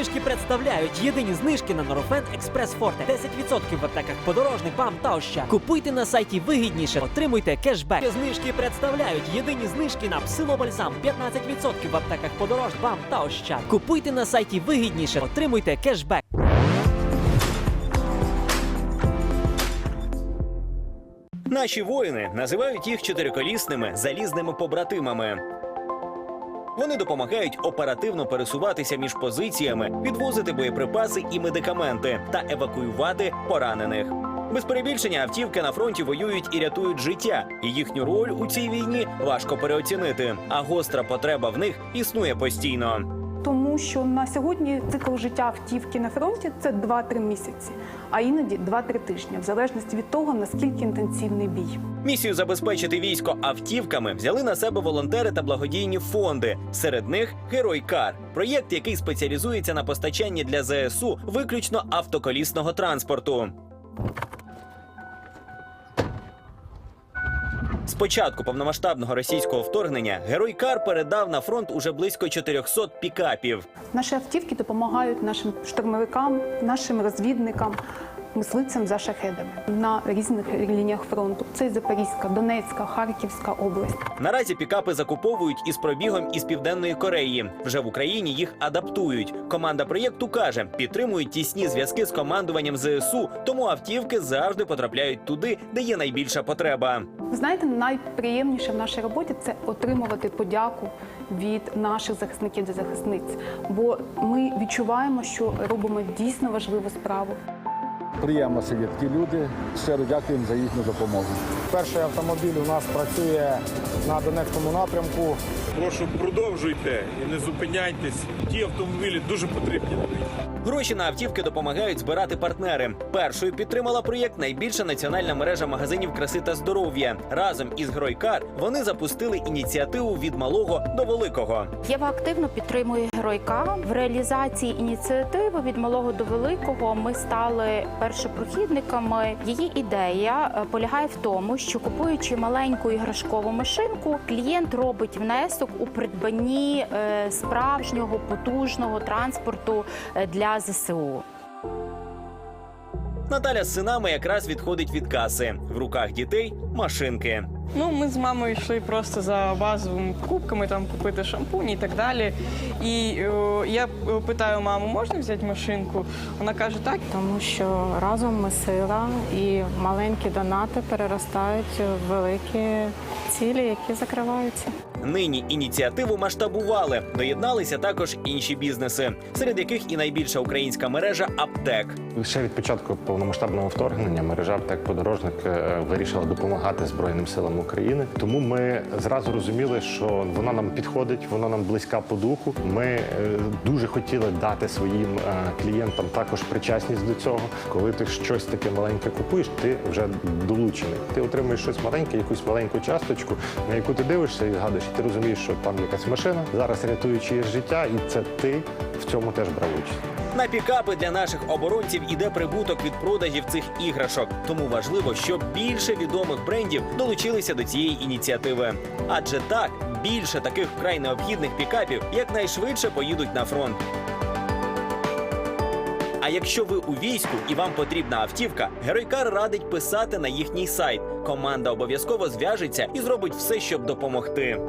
Знижки представляють єдині знижки на Норофен Експрес Форте. 10% в аптеках подорожник, бам та ощад. Купуйте на сайті вигідніше, отримуйте кешбек. Знижки представляють єдині знижки на псилобальзам. 15% в аптеках подорож, бам та ощад. Купуйте на сайті вигідніше, отримуйте кешбек. Наші воїни називають їх чотириколісними залізними побратимами. Вони допомагають оперативно пересуватися між позиціями, відвозити боєприпаси і медикаменти та евакуювати поранених. Без перебільшення автівки на фронті воюють і рятують життя, і їхню роль у цій війні важко переоцінити. А гостра потреба в них існує постійно. Тому що на сьогодні цикл життя автівки на фронті це 2-3 місяці, а іноді 2-3 тижні, в залежності від того, наскільки інтенсивний бій. Місію забезпечити військо автівками взяли на себе волонтери та благодійні фонди. Серед них Герой Кар, проєкт, який спеціалізується на постачанні для ЗСУ виключно автоколісного транспорту. Початку повномасштабного російського вторгнення Герой Кар передав на фронт уже близько 400 пікапів. Наші автівки допомагають нашим штурмовикам, нашим розвідникам, мисливцям за шахедами на різних лініях фронту. Це і Запорізька, Донецька, Харківська область. Наразі пікапи закуповують із пробігом із південної Кореї. Вже в Україні їх адаптують. Команда проєкту каже, підтримують тісні зв'язки з командуванням ЗСУ, тому автівки завжди потрапляють туди, де є найбільша потреба. Знаєте, найприємніше в нашій роботі це отримувати подяку від наших захисників та захисниць, бо ми відчуваємо, що робимо дійсно важливу справу. Приємно є такі люди. Щиро дякуємо за їхню допомогу. Перший автомобіль у нас працює на Донецькому напрямку. Прошу продовжуйте і не зупиняйтесь. Ті автомобілі дуже потрібні. Гроші на автівки допомагають збирати партнери. Першою підтримала проєкт найбільша національна мережа магазинів краси та здоров'я. Разом із Гройкар вони запустили ініціативу від малого до великого. Єва активно підтримує геройка в реалізації ініціативи від малого до великого. Ми стали першопрохідниками. Її ідея е, полягає в тому, що купуючи маленьку іграшкову машинку, клієнт робить внесок у придбанні е, справжнього потужного транспорту е, для ЗСУ. Наталя з синами якраз відходить від каси. В руках дітей машинки. Ну, ми з мамою йшли просто за базовими покупками, там купити шампунь і так далі. І о, я е, питаю маму, можна взяти машинку? Вона каже, так. тому що разом ми сила і маленькі донати переростають в великі цілі, які закриваються. Нині ініціативу масштабували. Доєдналися також інші бізнеси, серед яких і найбільша українська мережа аптек. Ще від початку повномасштабного вторгнення мережа аптек подорожник е, вирішила допомагати Збройним силам України. Тому ми зразу розуміли, що вона нам підходить, вона нам близька по духу. Ми е, дуже хотіли дати своїм е, клієнтам також причасність до цього. Коли ти щось таке маленьке купуєш, ти вже долучений. Ти отримуєш щось маленьке, якусь маленьку часточку, на яку ти дивишся і згадуєш. і Ти розумієш, що там якась машина зараз рятує чиєсь життя, і це ти в цьому теж брав участь. На пікапи для наших оборонців іде прибуток від продажів цих іграшок. Тому важливо, щоб більше відомих брендів долучилися до цієї ініціативи. Адже так більше таких вкрай необхідних пікапів якнайшвидше поїдуть на фронт. А якщо ви у війську і вам потрібна автівка, Геройкар радить писати на їхній сайт. Команда обов'язково зв'яжеться і зробить все, щоб допомогти.